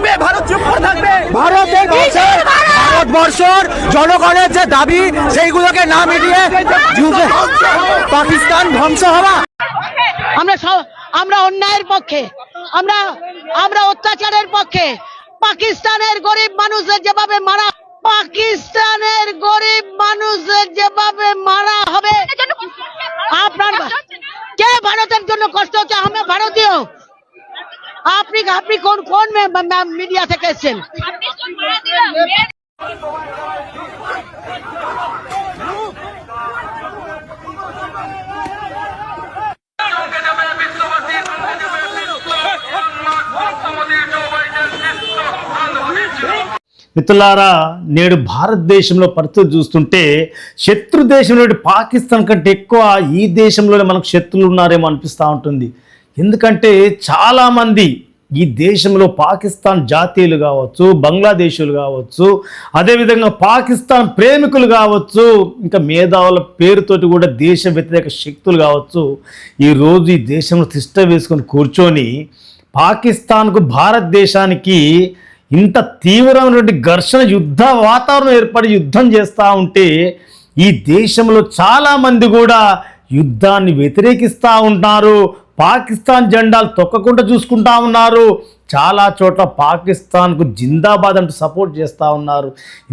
থাকবে ভারত চুপ করে থাকবে। ভারতের ভাষায় ভারতবর্ষর জনগণের যে দাবি সেইগুলোকে না মিটিয়ে পাকিস্তান ধ্বংস হওয়া। আমরা আমরা অন্যায়ের পক্ষে আমরা আমরা অত্যাচারের পক্ষে পাকিস্তানের গরিব মানুষদের যেভাবে মারা পাকিস্তানের গরিব মানুষদের যেভাবে মারা হবে। আপনার কে ভারতের জন্য কষ্ট হচ্ছে? আমি ভারতীয় আপনি আপনি কোন কোন মিডিয়া থেকে मीडिया మిత్రులారా నేడు భారతదేశంలో పరిస్థితి చూస్తుంటే శత్రు దేశంలో పాకిస్తాన్ కంటే ఎక్కువ ఈ దేశంలోనే మనకు శత్రులు ఉన్నారేమో అనిపిస్తూ ఉంటుంది. ఎందుకంటే చాలామంది ఈ దేశంలో పాకిస్తాన్ జాతీయులు కావచ్చు బంగ్లాదేశీయులు కావచ్చు అదేవిధంగా పాకిస్తాన్ ప్రేమికులు కావచ్చు ఇంకా మేధావుల పేరుతోటి కూడా దేశ వ్యతిరేక శక్తులు కావచ్చు ఈరోజు ఈ దేశంలో తిష్ట వేసుకొని కూర్చొని పాకిస్తాన్కు భారతదేశానికి ఇంత తీవ్రమైనటువంటి ఘర్షణ యుద్ధ వాతావరణం ఏర్పడి యుద్ధం చేస్తూ ఉంటే ఈ దేశంలో చాలామంది కూడా యుద్ధాన్ని వ్యతిరేకిస్తూ ఉంటారు పాకిస్తాన్ జెండాలు తొక్కకుండా చూసుకుంటా ఉన్నారు. చాలా చోట్ల పాకిస్తాన్కు జిందాబాద్ అంటూ సపోర్ట్ చేస్తూ ఉన్నారు.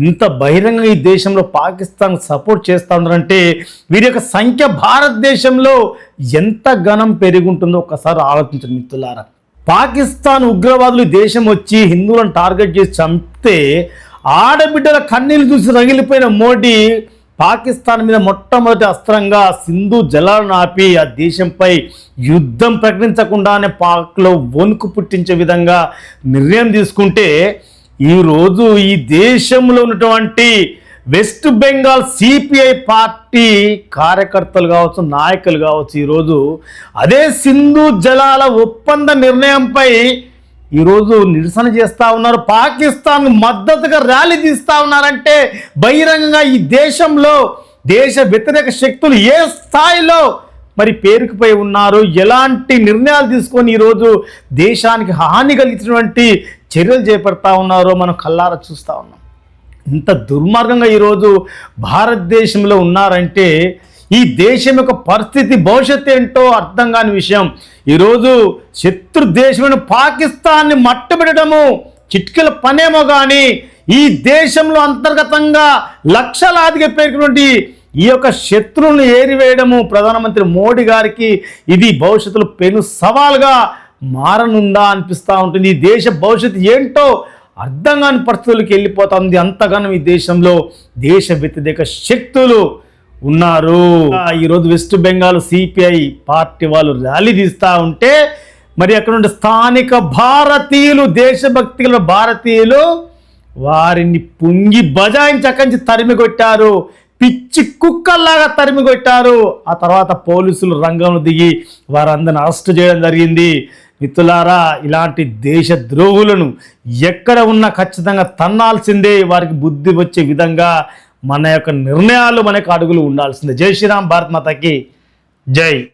ఇంత బహిరంగ ఈ దేశంలో పాకిస్తాన్ సపోర్ట్ చేస్తూ ఉన్నారంటే వీరి యొక్క సంఖ్య భారతదేశంలో ఎంత ఘనం పెరుగుంటుందో ఒక్కసారి ఆలోచించండి మిత్రులారా. పాకిస్తాన్ ఉగ్రవాదులు దేశం వచ్చి హిందువులను టార్గెట్ చేసి చంపితే ఆడబిడ్డల కన్నీళ్ళు చూసి రగిలిపోయిన మోడీ పాకిస్తాన్ మీద మొట్టమొదటి అస్త్రంగా సింధు జలాలను ఆపి ఆ దేశంపై యుద్ధం ప్రకటించకుండానే పాక్లో వణుకు పుట్టించే విధంగా నిర్ణయం తీసుకుంటే ఈరోజు ఈ దేశంలో ఉన్నటువంటి వెస్ట్ బెంగాల్ సిపిఐ పార్టీ కార్యకర్తలు కావచ్చు నాయకులు కావచ్చు ఈరోజు అదే సింధు జలాల ఒప్పంద నిర్ణయంపై ఈరోజు నిరసన చేస్తూ ఉన్నారు పాకిస్తాన్ మద్దతుగా ర్యాలీ తీస్తూ ఉన్నారంటే బహిరంగంగా ఈ దేశంలో దేశ వ్యతిరేక శక్తులు ఏ స్థాయిలో మరి పేరుకుపోయి ఉన్నారు ఎలాంటి నిర్ణయాలు తీసుకొని ఈరోజు దేశానికి హాని కలిగించినటువంటి చర్యలు చేపడతా ఉన్నారో మనం కల్లారా చూస్తూ ఉన్నాం. ఇంత దుర్మార్గంగా ఈరోజు భారతదేశంలో ఉన్నారంటే ఈ దేశం యొక్క పరిస్థితి భవిష్యత్తు ఏంటో అర్థం కాని విషయం. ఈరోజు శత్రు దేశమైన పాకిస్తాన్ని మట్టుబెట్టడము చిట్కల పనేమో కానీ ఈ దేశంలో అంతర్గతంగా లక్షలాదిగా పేరుకున్నటువంటి ఈ యొక్క శత్రువులను ఏరివేయడము ప్రధానమంత్రి మోడీ గారికి ఇది భవిష్యత్తులో పెను సవాల్గా మారనుందా అనిపిస్తూ ఉంటుంది. ఈ దేశ భవిష్యత్తు ఏంటో అర్థం కాని పరిస్థితులకు వెళ్ళిపోతుంది. అంతగానో ఈ దేశంలో దేశ వ్యతిరేక శక్తులు ఉన్నారు. ఈరోజు వెస్ట్ బెంగాల్ సిపిఐ పార్టీ వాళ్ళు ర్యాలీ తీస్తూ ఉంటే మరి అక్కడ ఉండే స్థానిక భారతీయులు దేశభక్తి గల భారతీయులు వారిని పుంగి బజాయించి అక్కడి నుంచి తరిమి కొట్టారు. పిచ్చి కుక్కల్లాగా తరిమి కొట్టారు. ఆ తర్వాత పోలీసులు రంగంలో దిగి వారందరిని అరెస్ట్ చేయడం జరిగింది. మిత్రులారా ఇలాంటి దేశ ద్రోహులను ఎక్కడ ఉన్నా ఖచ్చితంగా తన్నాల్సిందే. వారికి బుద్ధి వచ్చే విధంగా మన యొక్క నిర్ణయాలు మన యొక్క అడుగులు ఉండాల్సిందే. జై శ్రీరామ్ భారత్ మాతకి. జై.